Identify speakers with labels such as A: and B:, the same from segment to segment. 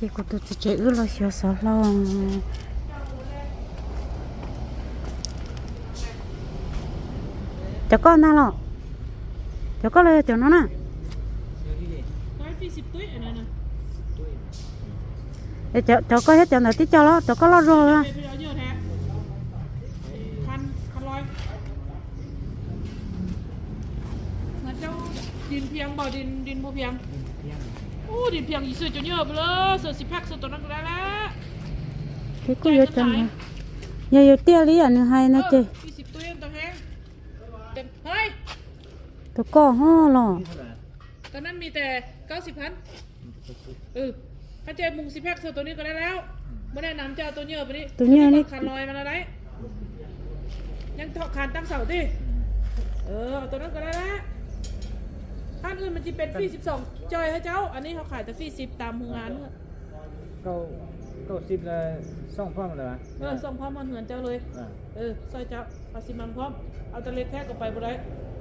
A: chị cô tôi chỉ chạy lo xíu xó lo cho con nào lo cho con lời cho nó nè để cho cho con hết cho nó tí cho lo cho con lo rồi
B: đó Hãy subscribe cho kênh Ghiền Mì Gõ โอ้ดินเพียงอีเสือจะเยอะไปเลยเสือสิบแพ็คเสือตัวนั้นก็ได้แล้ว
A: thế cô yêu cho nó giờ yêu tiêu lý anh hay nè chị
B: สี่สิบตุ้ยตัวแห้งเต็มเฮ้ย
A: tôi có ho lọ
B: ตอนนั้นมีแต่เก้าสิบพันเออถ้าเจมุงสิบแพ็คเสือตัวนี้ก็ได้แล้วไม่ได้นำเจ้าตัวเยอะไปนี่
A: ตัวเยอะนี่
B: คันลอยมาแล้วได้ยังเถาะคานตั้งเสาดิเออเอาตัวนั้นก็ได้แล้ว ท่านอื่นมันจะเป็นฟรีสิบสองจอยให้เจ้า อันนี้เขาขายแต่ฟรีสิบตามโรงงานเนอะ
C: เก้าเก้าสิบละสองพ่อมันเลยวะ
B: เออส่งพร้อมมันเหมือนเจ้าเลย
C: อ่า
B: เออซอยเจ้าเอาสิมันพร้อม เอาแตะเล็กแท้ก็ไปบ่ได้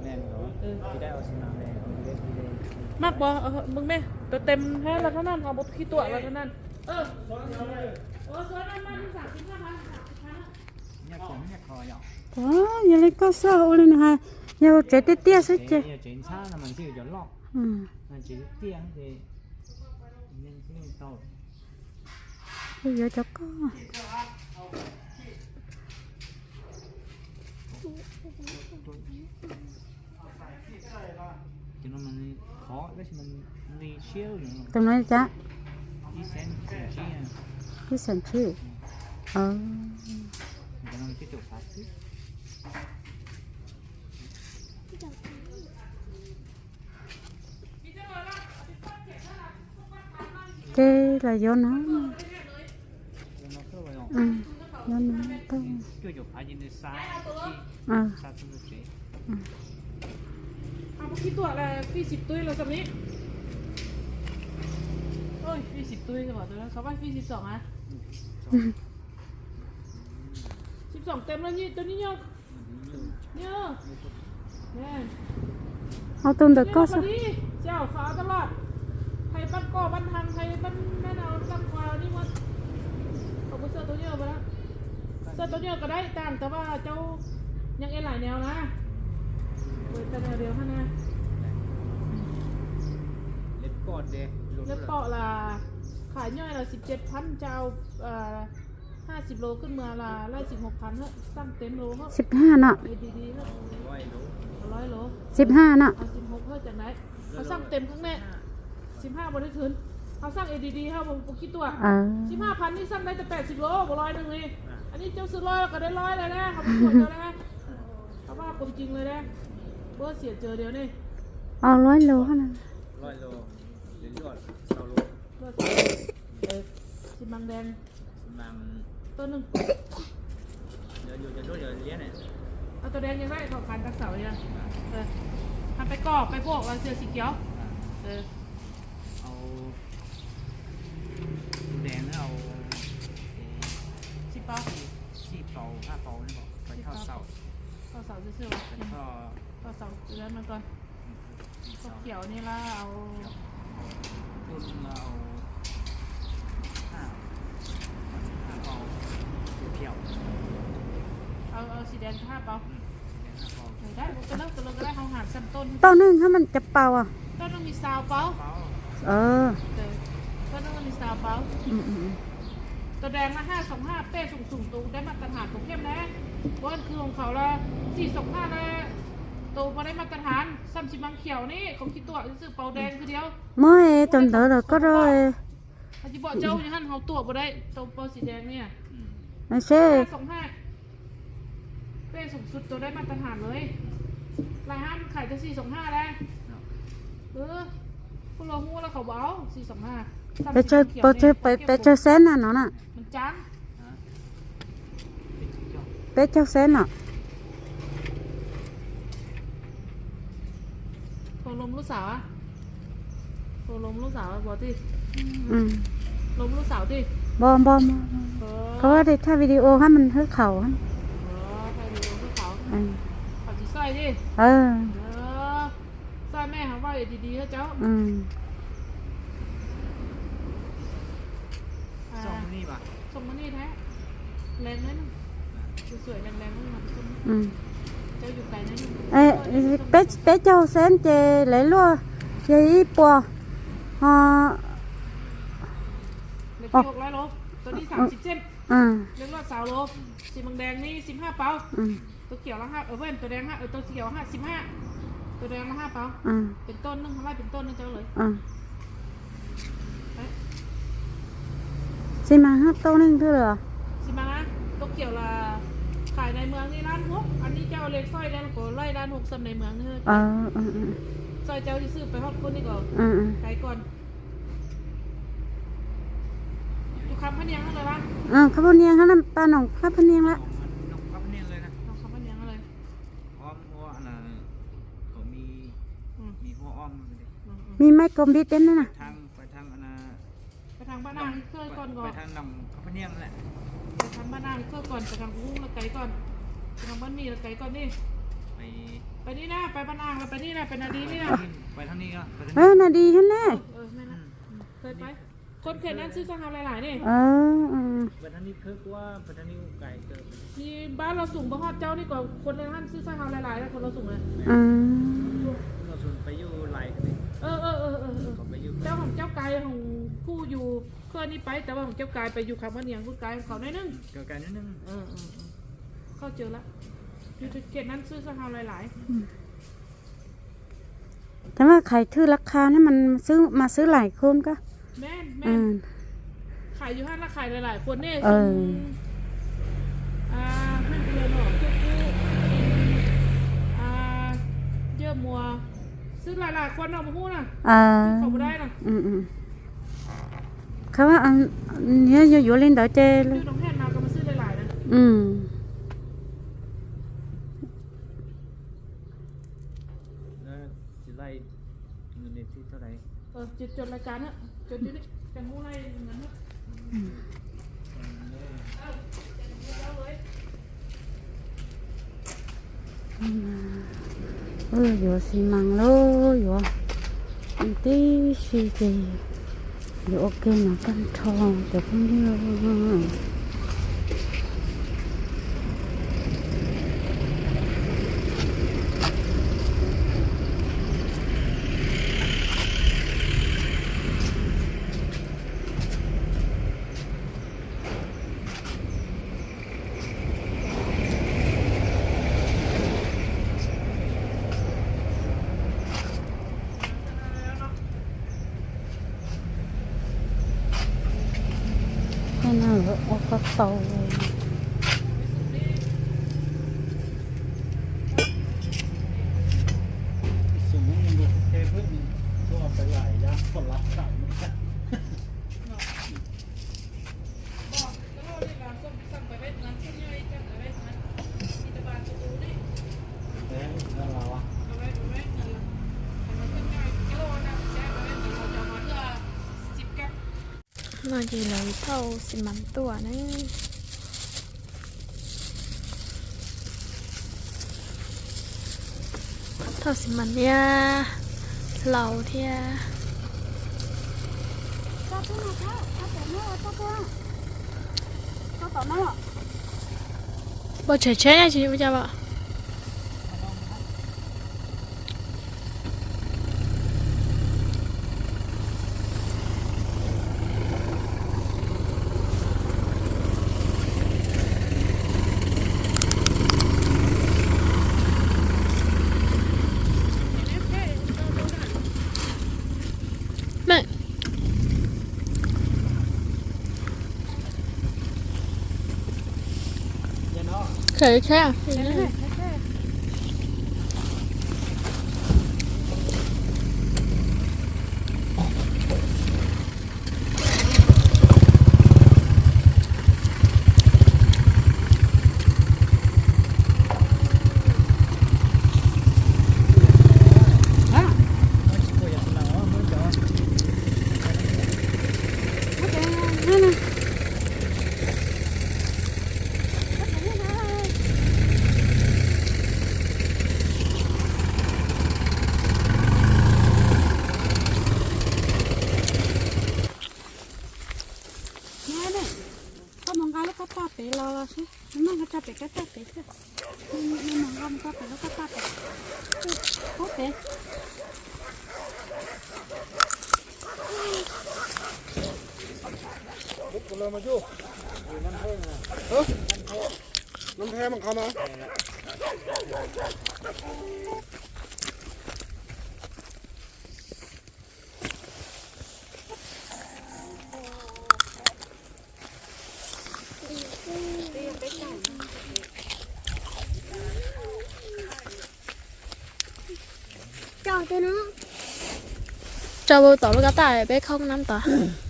C: แน่นเหรอ
B: เออ
C: ที่ได้เอาสิมาแม่เอาเล็กที่ได้
B: มากบ่เอามึงแม่ตัวเต็มแท้แล้วเท่านั้นเอาบทขี้ตัวแล้วเท่านั้น เออโอ้สวยมากๆที่สามสิบห้าพันสามสิบพัน
C: เนี่ยผมเนี่ยคอหยอก
A: đó giờ lấy có sao lên hai giờ chạy tít tia sẽ
C: เจ๊
A: chị
C: เนี่ยเจ๊ช้านะมันชื่อจะ nhau trẻ tê tê sức chứ
A: bây giờ cho con.
C: Tôi nói chá
A: đi sẵn chứ ờ. cái là do nó
C: แล้วมันก็ไปออก
A: ừ do nó to
C: ช่วยจบพายินในซ้ายที่
A: ờ
C: ซาตุนเจ๊
B: เอาบทขี้ตัวอะไรฟรีสิบตุ้ยเราสำนี้โอ้ยฟรีสิบตุ้ยจะบอกตัวนั้นเขาว่าฟรีสิบสองอ่ะ สิบสองเต็มแล้วนี่ตัวนี้เยอะเยอะเนี่ย
A: เอาตุนđược
B: เนี่ย
A: có
B: พอ
A: sao
B: ดีเจ้าขาตลอดไทย บ้านก่อบ้านทางไทยบ้านแม่นเอาลำควายนี่มันเอาไปเสื้อตัวเยอะไปแล้วเสื้อตัวเยอะก็ได้ต่างแต่ว่าเจ้ายังเอ็นหลายแนวนะเปิดแต่แนวเดียวเท่านั้น
C: เล็บปอดเด้
B: เลือกเปาะละขายย่อยละสิบเจ็ดพันเจ้าเอ่อห้าสิบโลขึ้นมาละไล่สิบหกพันเฮ้ยตั้งเต็มโลเฮ้ย
A: สิบห้าน่ะ
B: ดีๆเฮ้ย
C: ร้อยโล
B: ร้อยโล
A: สิบห้าน่ะ
B: สิบหกเพื่อจากไหนเขาสร้างเต็มข้างแน่ สิบห้าบริคืนเขาสร้าง ADD เขาผมผมคิดตัว
A: ờ
B: สิบห้าพันนี่สร้างได้แต่แปดสิบโลบ่ร้อยหนึ่งเลยอันนี้เจ้าซื้อร้อยแล้วก็ได้ร้อยเลยนะเขาเป็นคนเดียวนะเขาว่าความจริงเลยนะเบอร์เสียเจอเดียวนี่
A: เอาร้อยโลเท่านั้น
C: ร้อยโลหรือยอดเท่าโล
B: เบอร์เสียเออสิมังแดง
C: มัน
B: ตัวหนึ่ง
C: เดี๋ยวอยู่จะด้วยเดี๋ยวเลี้ยงเนี่ย
B: เอาตัวแดงยังได้เขาคันตักเสาเนี่ยเออทำไปกรอบไปพวกเราเสือสีเขียวเออ
C: เอาแดงแล้วเอา
B: สิบเป้า
C: สี่เปาห้าเปานี่บอกไปทอดเสา
B: ข้าวเสาเสื้อ
C: ไปทอด
B: ข้าวเสาเดือนมันก่อน
C: สี่
B: ข้าว
C: เสา
B: เขียวนี่ละเอา
C: รุ่นเราห้าห้าเปาเขียว
B: เอาเอาสีแดงห้าเป้า
C: อืมแดงห้าเปา
B: ได้ตัวเลิกตัวเลิกก็ได้เขาหารสั้นต้น
A: ต้นนึงถ้ามันจะเป่าอะ
B: ต้นต้องมีซาวเป้า
C: เปา
A: เออ
B: เออต้นต้องมีซาวเป้า
A: อืมอืม
B: ตัวแดงละห้าสองห้าเป้สูงสูงตูได้มาตรฐานตัวเข้มนะเพราะนั่นคือของเขาละสี่สองห้าละตัวพอได้มาตรฐานซ้ำสิมังเขียวนี่ของคิดตัวซื้อเปาแดงคือเดียว
A: mới tuần tới rồi có rồi
B: ถ้าจะบอกเจ้าอย่างนั้นเขาตัวบ่ได้ตัวเปาสีแดงเนี่ย
C: อืม
A: nó
B: ห้า
A: sẽ
B: สองห้าเป้สูงสุดตัวได้มาตรฐานเลยรายห้ามันขายจะสี่สองห้าแล้ว
C: เนาะ
B: เออพวกเราหู้แล้วเขาเบาสี่สองห้า
A: ไปchơiไปchơiไปไปchơi sen à nó nè
B: มันจัง
C: ฮะ
A: ไปchơi sen à
B: โทรลมลูกสาวอะโทรลมลูกสาวอะบอกที่
A: ừ
B: ลมลูกสาวที่
A: bom bom
B: เออ
A: เขาว่าได้ถ่ายวิดีโอให้มันให้เขาอะ
B: เออใครดูลมลูกสาว
A: อืม
B: เขาจีสร้อยดิ
A: เออ
B: เออสร้อยแม่เขาว่าอย่าดีๆเถอะเจ้า
A: อืม
B: ส่งมานี่แท้แรงนั่นสวยๆแรงๆนั่นนะส้ม
A: อืม
B: เจ้าอยู่ไกลนั่น
A: เอ้ bé bé châu sen chè lấy luôn chè ít bò à
B: เล็กที่หกร้อยโลตัวนี้สามสิบเซน
A: à
B: เล็กรอดสาวโลสีแดงนี่สิบห้าเปา
A: ừ
B: ตัวเขียวละห้าเออเว้นตัวแดงห้าเออตัวเขียวห้าสิบห้าตัวแดงละห้าเปา
A: à
B: เป็นต้นนึงไล่เป็นต้นนึงเจ้าเลย
A: à
B: ไป
A: xi măng hết tô nên thôi rồi
B: สิมานะตัวเขียวละขายในเมืองนี่ร้านหกอันนี้เจ้าเล็กสร้อยแล้วก็ไล่ร้านหกสำในเมืองนี่เถอะ
A: ờ ờ
B: ซอยเจ้าที่ซื้อไปฮอดคนนี่ก็
A: ờ ờ
B: ไกลก่อนอยู่คำพะเนียงเท่าไหร่บ้าง
A: ờ khắp bên nhang hết ba nòng khắp bên nhang
C: น้
A: ละ
C: องมันน้องครับเนี่ยเลยนะ
B: เอาคำพะเนียงเท่าไหร่
C: อ้อมหัวอันน่ะเขามี
B: อืม
C: มีหัวอ้อมเลย
B: อืมอืม
A: มีไม้กลมบิดเต็มเลยนะ
C: ทางไปทางอันน่ะ
B: ไป ทางบ้านนางเคยก่อนก่อ
C: ไป
B: น
C: ทางนำข้าวเนี่ยนั่นแหละ
B: ไปทางบ้านนางเคยก่อนไปทางกุ้งแล้วไกลก่อนไปทางบ้านมีแล้วไกลก่อนนี่
C: ไป
B: ไปนี่นะไปบ้านนางแล้วไปนี่นะไปนาดีนี่นะ
C: ไปทางนี้ก็ไปทาง
A: เอ
C: นี้
A: อน่ะดีขึ้นแน่
B: เออแม่นะเคยไป คนเขตนั้นซื้อสหาหลายๆนี่
A: เออเออ
C: ไปทางนี้คือว่าไปทางนี้ไก่เกิด
B: ที่บ้านเราสูงบ่ฮอดเจ้านี่ก็คนในท่านซื้อสหาหลายๆแล้วคนเราสูงเลย
A: อ่า
C: เราส่วนไปอยู่ไหลกันเลย
B: เออเออเออเออเออ
C: ก็ไปอยู่
B: เจ้าของเจ้ากายของ ผู้อยู่เคยนี่ไปแต่ว่าของเจ้ากายไปอยู่คำว่าเนียงผู้กายของเขาหน่อยนึง
C: เกิดกันนิดนึง
B: เออเออเออเข้าเจอละอยู่ที่เขตนั้นซื้อสหาหลาย
A: แต่ว่าใครถือราคานี่มันซื้อมาซื้อหลายคนก็
B: ๆแม่นแม่
A: อื
B: น
A: ม
B: ขายอยู่ห้างละขายหลายๆคนเนี่ย
A: เออ
B: ซุมอ่าเพื่อนเพื่อนหนอเจ้ากู้อ่าเยื่อมัว ซื้อหลายๆคนเอามาพูดน่ะ
A: อ่า
B: เขาไม่ได้น่ะ
A: อืมอืม เขาว่าอันเนี้ยอยู่อยู่เล่นดอกเจเล
B: ซื้
A: ย
B: อน้องแพทย์มาก็มาซื้อหลายๆนะ
A: อืม
C: แล้วสิไล่เงินในที่เท่าไหร่
B: เออจดจดรายการเนอะจดอยู่นี่กันหู้ไรเหมือนเนอะเออเจ้าเลย
A: เอออยู่สีมังโลอยู่อีตีสีเจ 이렇게 약간 처럼 조금 여러분 ทองแต่พวกนี้ก็น่าเหรอโอ้ก็โต
C: สูงมันดูเทพื้นก็ไปหลายย่างคนรับขายไม่ได้
B: บอกแล้วเราเนี่ยเราส่งสั่งไปไว้ตรงนั้นที่ย่อยจังไปไว้ตรงนั้นมีตะบานประตูนี่
C: แล้วเราอะ
B: เอาไว้เอาไว้นั่นละแต่มันขึ้นง่ายกิโลนะแจ้งเอาไว้แต่เราจะเอามาเพื่อสิบแก๊ป
D: nó chỉ าสิมันตัวนะเท่าสิมันเนี่ยเรา
C: เที่ยข้าว
A: ต้มข้าวข้าวต้มข้าวต้มข้าวต้ม
D: บ่
C: เฉยๆนะจีนไม่ใช่ะ
D: เดี๋
C: ยว
D: เฉยแค่ xe
C: ไม่ใช่ตัวอย่างเราเมื่อเดี๋ยว
A: นั่นน่ะ hai lúc cắt tạt bé lo lo chứ nó mà cắt tạt bé cắt tạt bé chứ nhưng nhưng mà không cắt bé lúc cắt tạt bé cắt bé
C: ลุกเลยมาอยู่มันเพิ่งนะเออมันแพ้มันเข้ามา
D: cho bố tỏ với cá tài bé không năm tỏ
A: à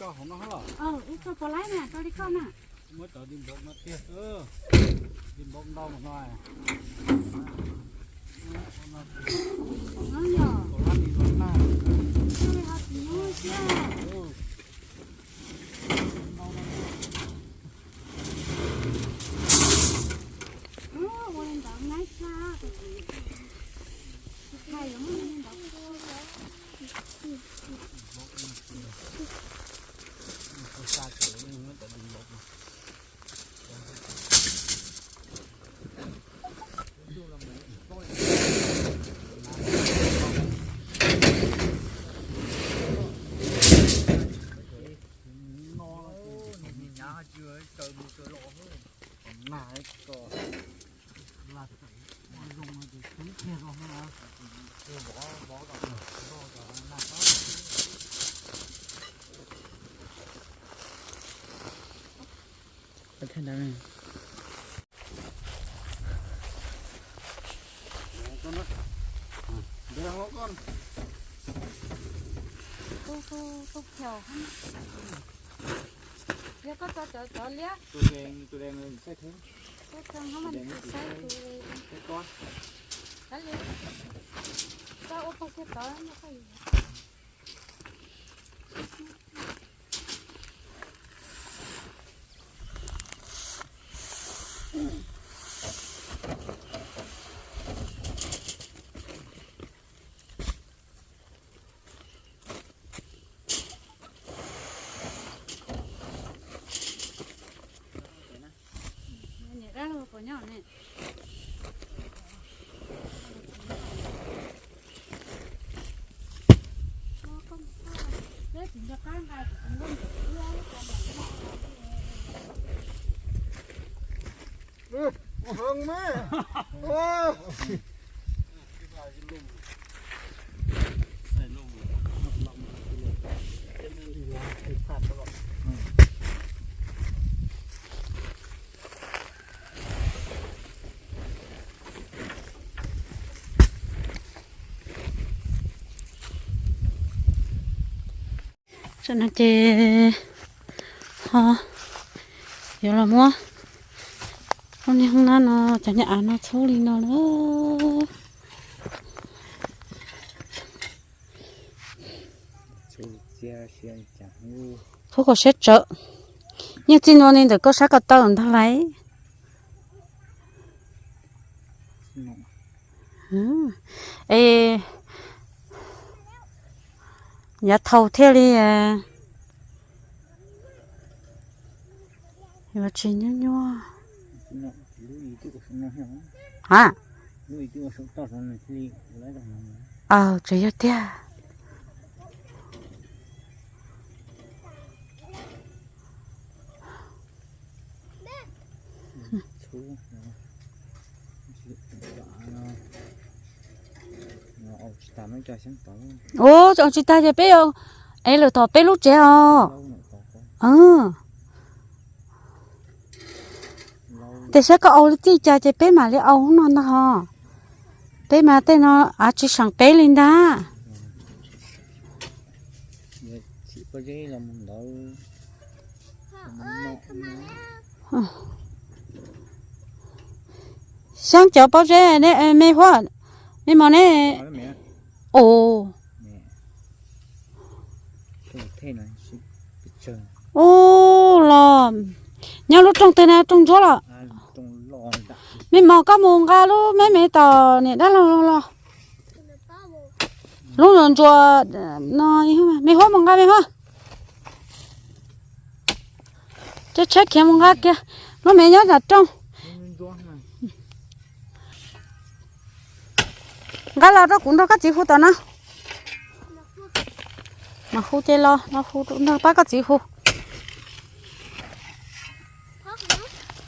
C: Đi cho không nó hả
A: ừ ít cho có lái nè cho đi con nè
C: mới tới đi bốc nó kia ơ đi bốc đau một ngoài
A: nó nhỏ
C: có lát đi lát nào
A: cho มีเกลื
C: อ
A: หลอมเลยหนา
C: ก็ลาดใส่มาลงมาดูซื้อเทียนลงมาเอ
A: อบอ
C: กบอกกั
A: บบอกกับหนักมา
C: กไปทา
A: งไหนก็
C: นะ
A: เดี๋ยวเราก่อนโอ้โหตกเขี
C: ยวข้า
A: ง แก็ตัวจอเลี้ย
C: ตัวแดงตัวแดงเลยใส่เท้า
A: ใส่เท้าให้มันใส่ถุง
C: ใส่ก้อน
A: แล้วเลยก็อุปกรณ์ตัวไม่ค่อย เฮิงมาโอ้ฉันน่าจะฮะอยู่ละมั้ง hôm nay hôm nay nó chẳng nhã nó xấu đi, nó nữa
C: Chú
A: không có xét trợ nhưng chỉ nói nên được có sát cái tàu người ta lấy. Ừ. ê. Nhà thầu theo đi à. Dạ, Mà chỉ nhớ.
C: 啊？哦，这有点。哦，
A: 就
C: 去大家背哦，哎，老大背路
A: 这哦，嗯。 แต่
C: ฉันก็เอาจีจ่า
A: จะเป้มาเลยเอานอ
C: นนะฮะเป้
A: มาแต่นออาจจะสั่งเป้ลินดาช่างเจ้า
C: ป้าเจ้เนี่ยไม่
A: พอไม่มาเนี่ย
C: โอ้
A: โอ้
C: ลอมยังร
A: ถตรงเตน่ตรง
C: จ้ะล่ะ
A: mấy mò cá mùng cá lú, mấy mấy tò này đã lo lo lo. Lúc lần chùa, nó như mà? Mấy hoa mùng cá mấy hoa chết chết kia mùng cá kia lúc mấy nhớ đặt trong. Cá là đó, cũng đó cá chỉ hút tao nó. Mà hút chơi lo, nó hút nó bắt cá chỉ hút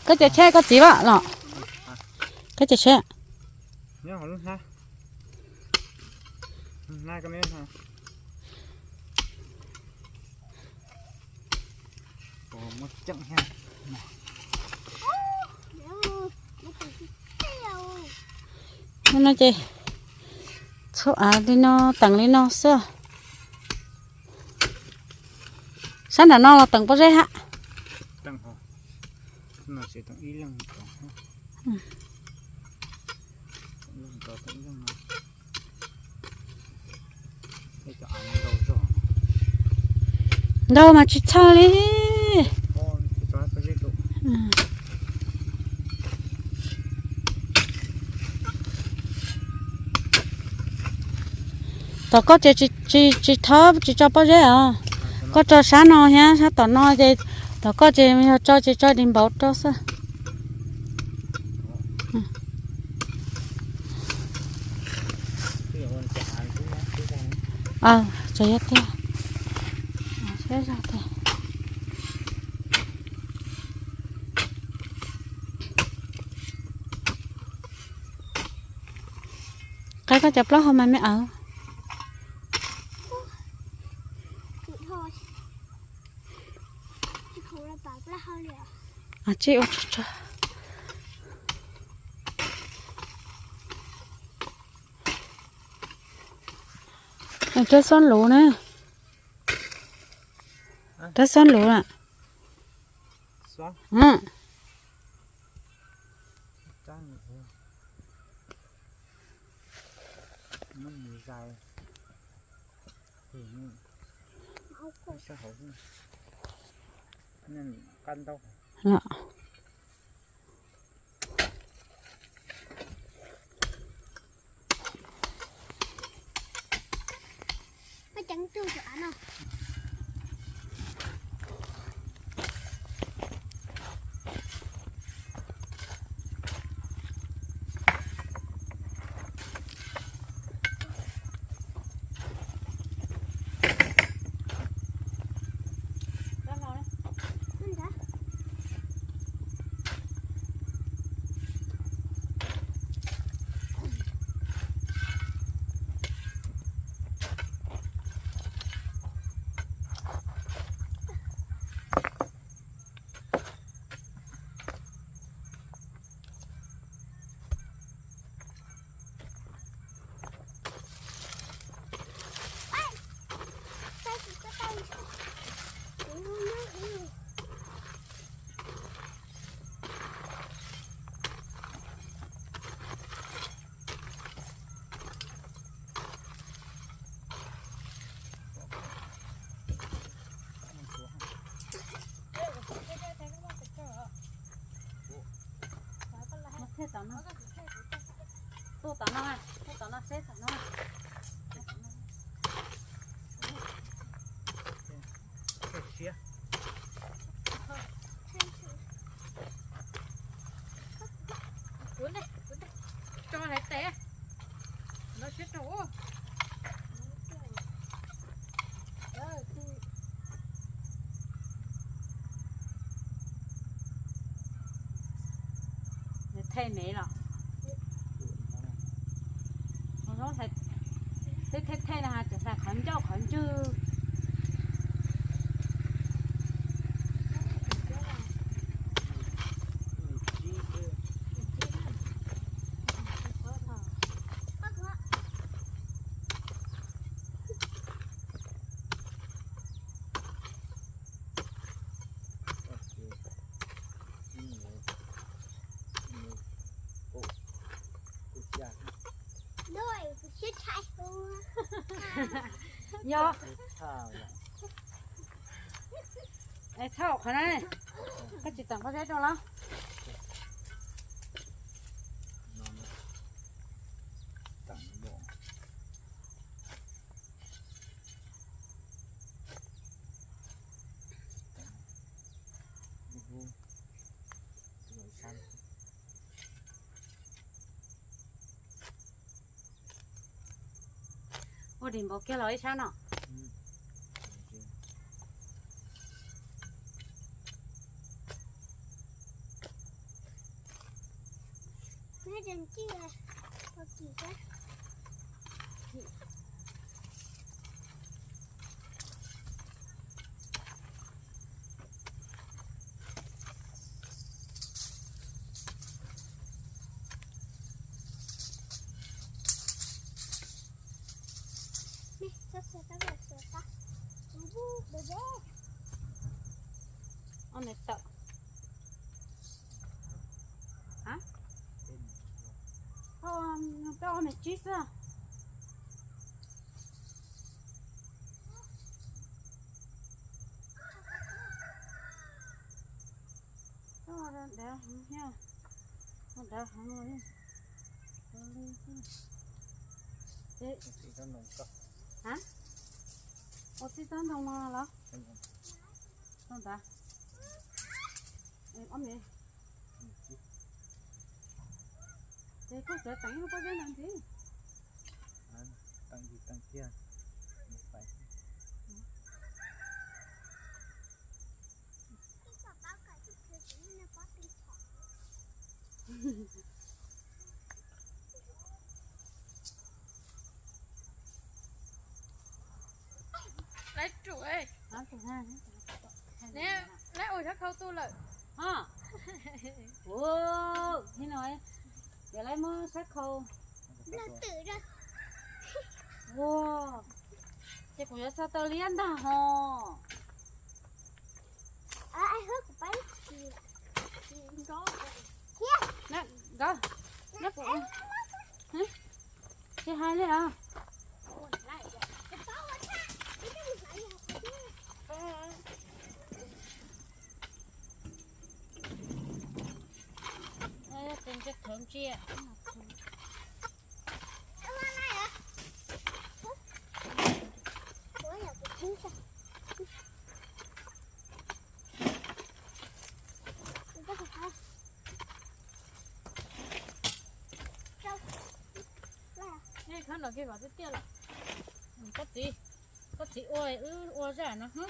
A: ก็จะแช่ก็จีบะเนาะ
C: ก็จะแช่เนี่ยข
A: องลูกฮะน่าก็ไม่ฮะโอ้มดจัง
C: ฮะนั่นจีชัวอาลีนอตังลีนอเสื้
A: อฉันน่ะ
C: นอนเรา
A: ตังปุ๊บเลยฮะ
C: itong ilang ito.
A: Hmm.
C: Ilang ito, itong ilang na. Ito, anong daw ito.
A: Daw, machitsali.
C: Oo, oh. ito, ito,
A: tao có chỉ chỉ chỉ chỉ thấp chỉ cho bao giờ à có cho sáng nó nhá sáng tao nó thì tao có chỉ cho chỉ cho đình bảo cho sao
C: 아,
A: 저희한테. 아, 세자한테. cái có chập lót không anh mới ở à chị ôi trời trái xoắn lũ nữa trái xoắn lũ à
C: xoắn.
A: Ừ. Hãy subscribe cho kênh Ghiền Mì
C: Gõ Để
D: không bỏ lỡ những
A: video Yang 了等他那个车子，再再多等一，等他。太霉了。我说太，太
C: 太太那啥，就是
E: 很久很久。
A: Do
C: thao là
A: Ê, thao khả năng này cái chị tặng có thế cho lắm
C: nó nó tặng bộ Tặng. Ủa. Rồi xanh.
A: ô đình bộ kia nói sao nọ
C: đau không nhá.
E: Nó
A: đau không rồi thế hả ô tí tán thông mà là
C: không
A: ta. Em ấm đi thế có sợ tặng nó có cái làm gì
C: tăng gì tăng kia?
D: Nè lấy ôi chắc khâu tu lợi
A: Hả? Wow, thế nói. Để lấy mơ sắc khâu.
C: Nó
E: Nó tự ra.
A: Wow. Thế của sao tao liên đó hò.
E: À, ai hớt của bánh thì đó.
A: Nè, go. Nè của. Hả? Thế hai đấy à?
E: จะเพิ่มเจี๊ยนี่ข้าง
A: หลังกี่บา
E: ทเตี้ยละก็ตีก็ตีอ้อยอื้
A: ออ้อยแจ่นะฮะ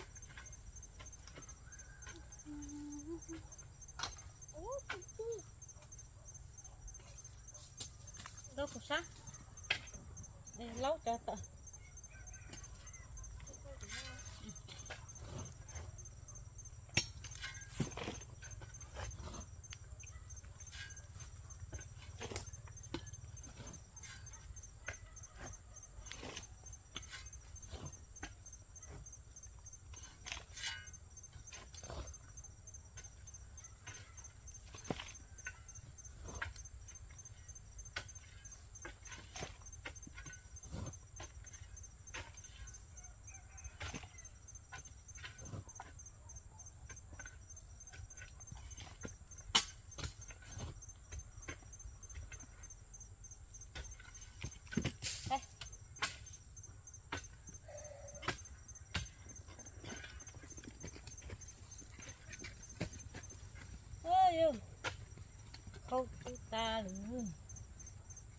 A: khóc ta lưng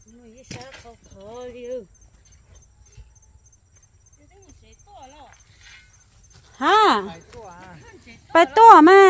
A: người sẽ khóc khó điêu hả ไปตัว
F: มา